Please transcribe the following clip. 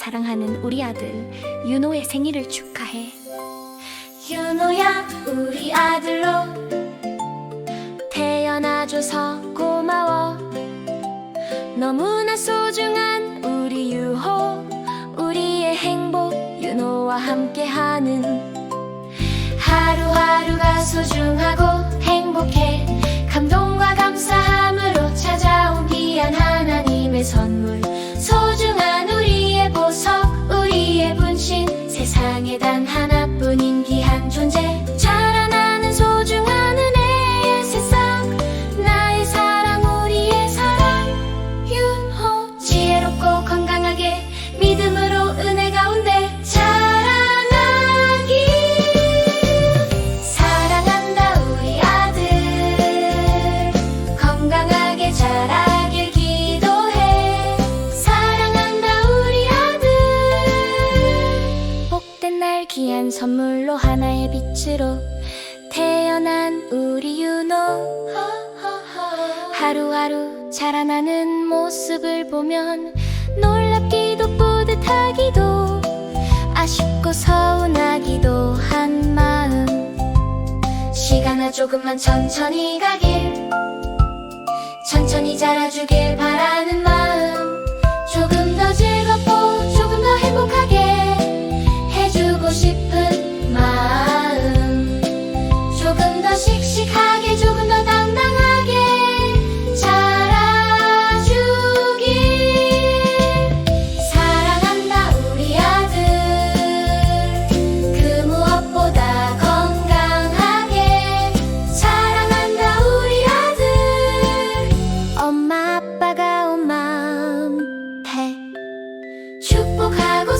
사랑하는 우리 아들 윤호의 생일을 축하해. 윤호야 우리 아들로 태어나줘서 고마워. 너무나 소중한 우리 유호, 우리의 행복 윤호와 함께하는 하루하루가 소중하고 날 귀한 선물로 하나의 빛으로 태어난 우리 윤호. 하루하루 자라나는 모습을 보면 놀랍기도 뿌듯하기도 아쉽고 서운하기도 한 마음. 시간아 조금만 천천히 가길. 천천히 자라주길 바라는 마음 행복하고